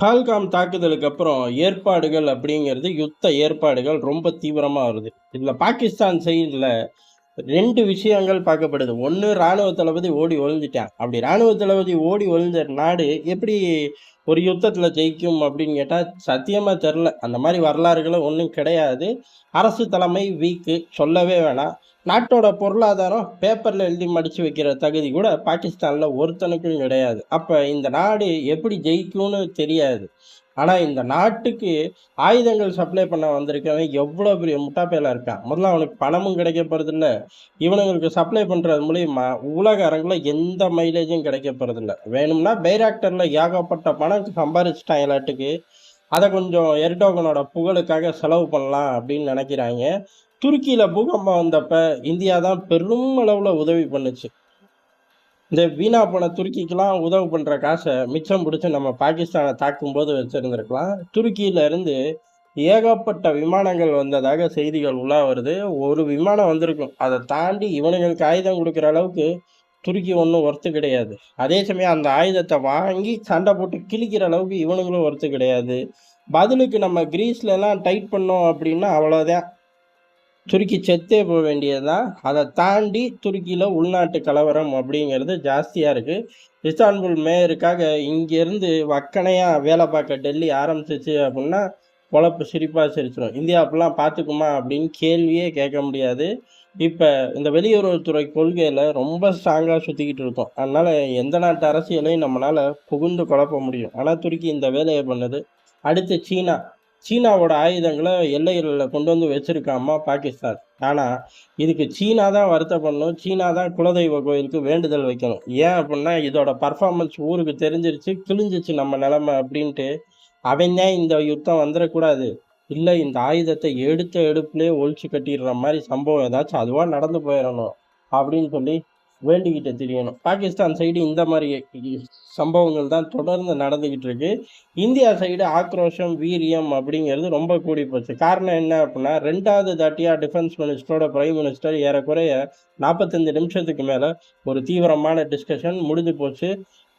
பால்காம் தாக்குதலுக்கு அப்புறம் ஏற்பாடுகள் அப்படிங்கிறது யுத்த ஏற்பாடுகள் ரொம்ப தீவிரமா வருது. இதில் பாகிஸ்தான் சைடுல ரெண்டு விஷயங்கள் பார்க்கப்படுது. ஒன்று ராணுவ தளபதி ஓடி ஒழிஞ்சிட்டான் அப்படி ராணுவ தளபதி ஓடி ஒழிஞ்ச நாடு எப்படி ஒரு யுத்தத்தில் ஜெயிக்கும் அப்படின்னு கேட்டால் சத்தியமாக தெரில அந்த மாதிரி வரலாறுகளும் ஒன்றும் கிடையாது. அரசு தலைமை வீக்கு. சொல்லவே வேணாம். நாட்டோட பொருளாதாரம் பேப்பரில் எழுதி மடித்து வைக்கிற தகுதி கூட பாகிஸ்தானில் ஒருத்தனுக்கும் கிடையாது. அப்போ இந்த நாடு எப்படி ஜெயிக்கும்னு தெரியாது. ஆனால் இந்த நாட்டுக்கு ஆயுதங்கள் சப்ளை பண்ண வந்திருக்கவன் எவ்வளோ பெரிய முட்டாப்பையில இருக்கான். முதல்ல அவனுக்கு பணமும் கிடைக்க போகிறதில்ல இவனுங்களுக்கு சப்ளை பண்ணுறது மூலியமா உலக அரங்கில் எந்த மைலேஜும் கிடைக்க போகிறதில்ல வேணும்னா பைராக்டரில் ஏகப்பட்ட பணம் சம்பாரிச்சிட்டான் எல்லாட்டுக்கு அதை கொஞ்சம் எர்டோகனோட புகழுக்காக செலவு பண்ணலாம் அப்படின்னு நினைக்கிறாங்க. துருக்கியில் பூகம்பம் வந்தப்போ இந்தியா தான் பெரும் அளவில் உதவி பண்ணுச்சு. இந்த வீணா போன துருக்கிக்கெல்லாம் உதவு பண்ணுற காசை மிச்சம் பிடிச்சி நம்ம பாகிஸ்தானை தாக்கும்போது வச்சுருந்துருக்கலாம். துருக்கியிலேருந்து ஏகப்பட்ட விமானங்கள் வந்ததாக செய்திகள் உள்ளா வருது. ஒரு விமானம் வந்திருக்கும். அதை தாண்டி இவனுங்களுக்கு ஆயுதம் கொடுக்குற அளவுக்கு துருக்கி ஒன்றும் ஒர்த்து கிடையாது. அதே சமயம் அந்த ஆயுதத்தை வாங்கி சண்டை போட்டு கிழிக்கிற அளவுக்கு இவனுங்களும் ஒர்த்து கிடையாது. பதிலுக்கு நம்ம கிரீஸ்லலாம் டைட் பண்ணோம் அப்படின்னா அவ்வளோதான் துருக்கி செத்தே போக வேண்டியதுதான் அதை தாண்டி துருக்கியில் உள்நாட்டு கலவரம் அப்படிங்கிறது ஜாஸ்தியாக இருக்குது இஸ்தான்புல் மேயருக்காக இங்கேருந்து வக்கனையாக வேலை பார்க்க டெல்லி ஆரம்பிச்சிச்சு அப்படின்னா பொழப்பு சிரிப்பாக சிரிச்சிடும் இந்தியா அப்படிலாம் பார்த்துக்குமா அப்படின்னு கேள்வியே கேட்க முடியாது. இப்போ இந்த வெளியுறவுத்துறை கொள்கையில் ரொம்ப ஸ்ட்ராங்காக சுற்றிக்கிட்டு இருக்கோம். அதனால் எந்த நாட்டு அரசியலையும் நம்மளால் புகுந்து குழப்ப முடியும். ஆனால் துருக்கி இந்த வேலையை பண்ணுது. அடுத்து சீனா. சீனாவோட ஆயுதங்களை எல்லைகளில் கொண்டு வந்து வச்சிருக்காமா பாகிஸ்தான். ஆனால் இதுக்கு சீனா தான் வருத்தப்படணும். சீனா தான் குலதெய்வ கோயிலுக்கு வேண்டுதல் வைக்கணும். ஏன் அப்படின்னா இதோட பர்ஃபார்மன்ஸ் ஊருக்கு தெரிஞ்சிருச்சு கிழிஞ்சிச்சு நம்ம நிலமை அப்படின்ட்டு அவன் தான் இந்த யுத்தம் வந்துடக்கூடாது? இல்லை இந்த ஆயுதத்தை எடுத்த எடுப்புலேயே ஒழிச்சு கட்டிடுற மாதிரி சம்பவம் ஏதாச்சும் அதுவாக நடந்து போயிடணும் அப்படின்னு சொல்லி வேண்டிக்கிட்டு தெரியணும். பாகிஸ்தான் சைடு இந்த மாதிரி சம்பவங்கள் தான் தொடர்ந்து நடந்துக்கிட்டு இருக்கு. இந்தியா சைடு ஆக்ரோஷம் வீரியம் அப்படிங்கிறது ரொம்ப கூடி போச்சு. காரணம் என்ன அப்படின்னா ரெண்டாவது தாட்டியாக டிஃபென்ஸ் மினிஸ்டரோட பிரைம் மினிஸ்டர் ஏறக்குறைய நாற்பத்தஞ்சு நிமிஷத்துக்கு மேலே ஒரு தீவிரமான டிஸ்கஷன் முடிஞ்சு போச்சு.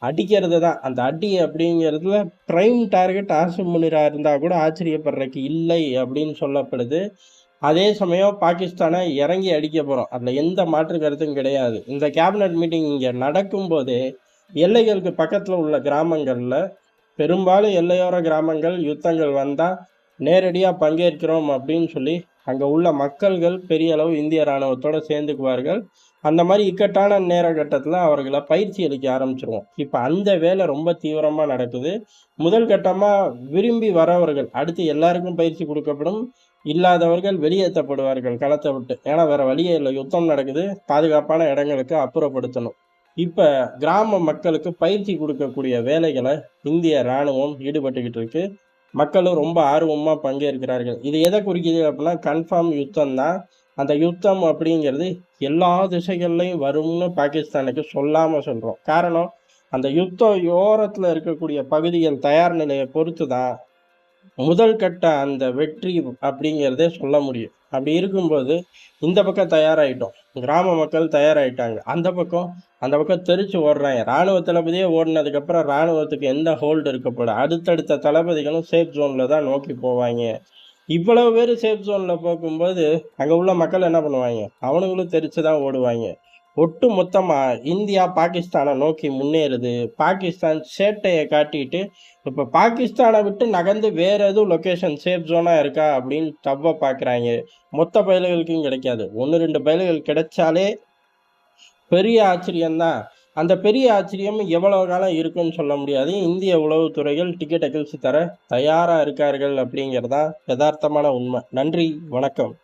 அடிக்கிறது தான். அந்த அடி அப்படிங்கிறதுல ப்ரைம் டார்கெட் ஆசிம் முனிரா இருந்தால் கூட ஆச்சரியப்படுறதுக்கு இல்லை அப்படின்னு சொல்லப்படுது. அதே சமயம் பாகிஸ்தானை இறங்கி அடிக்க போகிறோம் அதில் எந்த மாற்று கருத்தும் கிடையாது. இந்த கேபினட் மீட்டிங் இங்கே நடக்கும்போதே எல்லைகளுக்கு பக்கத்தில் உள்ள கிராமங்களில் பெரும்பாலும் எல்லையோர கிராமங்கள் யுத்தங்கள் வந்தால் நேரடியாக பங்கேற்கிறோம் அப்படின்னு சொல்லி அங்கே உள்ள மக்கள்கள் பெரிய அளவு இந்திய இராணுவத்தோடு சேர்ந்துக்குவார்கள். அந்த மாதிரி இக்கட்டான நேர கட்டத்தில் அவர்களை பயிற்சி அளிக்க ஆரம்பிச்சிருவோம். இப்போ அந்த வேலை ரொம்ப தீவிரமாக நடக்குது. முதல் கட்டமாக விரும்பி வரவர்கள் அடுத்து எல்லாருக்கும் பயிற்சி கொடுக்கப்படும் இல்லாதவர்கள் வெளியேற்றப்படுவார்கள் களத்தை விட்டு. ஏன்னா வேற வழியே இல்லை. யுத்தம் நடக்குது. பாதுகாப்பான இடங்களுக்கு அப்புறப்படுத்தணும். இப்போ கிராம மக்களுக்கு பயிற்சி கொடுக்கக்கூடிய வேலைகளை இந்திய இராணுவம் ஈடுபட்டுக்கிட்டு இருக்கு. மக்களும் ரொம்ப ஆர்வமாக பங்கேற்கிறார்கள். இது எதை குறிக்குது அப்படின்னா கன்ஃபார்ம் யுத்தம் தான். அந்த யுத்தம் அப்படிங்கிறது எல்லா திசைகள்லையும் வரும்னு பாகிஸ்தானுக்கு சொல்லாமல் சொல்கிறோம் காரணம் அந்த யுத்தம் யோரத்தில் இருக்கக்கூடிய பகுதிகள் தயார் நிலையை பொறுத்து தான் முதல் கட்ட அந்த வெற்றி அப்படிங்கிறதே சொல்ல முடியும். அப்படி இருக்கும்போது இந்த பக்கம் தயாராகிட்டோம் கிராம மக்கள் தயாராகிட்டாங்க அந்த பக்கம் அந்த பக்கம் தெரிச்சு ஓடுறாங்க. இராணுவ தளபதியே ஓடினதுக்கப்புறம் இராணுவத்துக்கு எந்த ஹோல்டு இருக்கப்படும் அடுத்தடுத்த தளபதிகளும் சேஃப் ஜோனில் தான் நோக்கி போவாங்க. இவ்வளவு பேர் சேஃப் ஜோனில் போகும்போது அங்கே உள்ள மக்கள் என்ன பண்ணுவாங்க? அவனுங்களும் தெரிச்சு தான் ஓடுவாங்க. ஒட்டு மொத்தமாக இந்தியா பாகிஸ்தானை நோக்கி முன்னேறுது. பாகிஸ்தான் சேட்டையை காட்டிட்டு இப்போ பாகிஸ்தானை விட்டு நகர்ந்து வேற எதுவும் லொக்கேஷன் சேஃப் ஜோனாக இருக்கா அப்படின்னு தப்ப பார்க்குறாங்க மொத்த பயல்களுக்கும் கிடைக்காது. ஒன்று ரெண்டு பயல்கள் கிடைச்சாலே பெரிய ஆச்சரியம்தான். அந்த பெரிய ஆச்சரியம் எவ்வளவு காலம் இருக்குன்னு சொல்ல முடியாது. இந்திய உளவுத்துறைகள் டிக்கெட்டை கிழிச்சு தர தயாராக இருக்கார்கள் அப்படிங்கிறதா யதார்த்தமான உண்மை. நன்றி வணக்கம்.